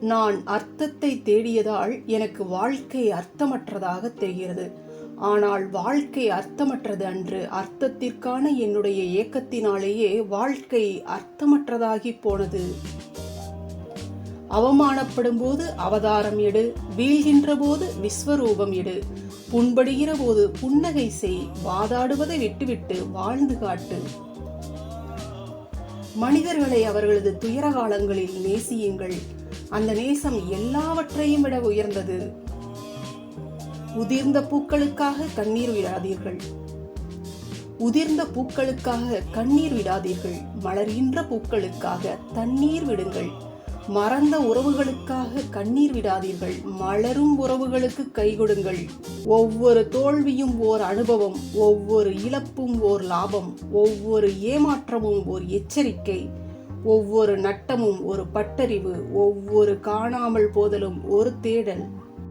நான் அர்த்தத்தை தேடியதால் எனக்கு வாழ்க்கை அர்த்தமற்றதாக தெரிகிறது. ஆனால் வாழ்க்கை அர்த்தமற்றது அன்று அர்த்தத்திற்கான என்னுடைய ஏக்கத்தினாலேயே வாழ்க்கை அர்த்தமற்றதாகி போனது. அவமானப்படும் போது அவதாரம் எடு வீழ்கின்ற போது விஸ்வரூபம் எடு புண்படுகிற போது புன்னகை செய் வாதாடுவதை விட்டுவிட்டு வாழ்ந்து காட்டு. மனிதர்களை அவர்களது துயர காலங்களில் நேசியுங்கள். அந்த நேசம் எல்லாவற்றையும் விட உயர்ந்தது. உதிர்ந்த பூக்களுக்காக கண்ணீர் விடாதீர்கள். உதிர்ந்த பூக்களுக்காக கண்ணீர் விடாதீர்கள். மலர்கின்ற பூக்களுக்காக தண்ணீர் விடுங்கள். மறந்த உறவுகளுக்காக கண்ணீர் விடாதீர்கள். மலரும் உறவுகளுக்கு கை கொடுங்கள். ஒவ்வொரு தோல்வியும் ஓர் அனுபவம் ஒவ்வொரு இழப்பும் ஓர் லாபம் ஒவ்வொரு ஏமாற்றமும் ஓர் எச்சரிக்கை. ஒவ்வொரு நட்டமும் ஒரு பட்டறிவு ஒவ்வொரு காணாமல் போதலும் ஒரு தேடல்.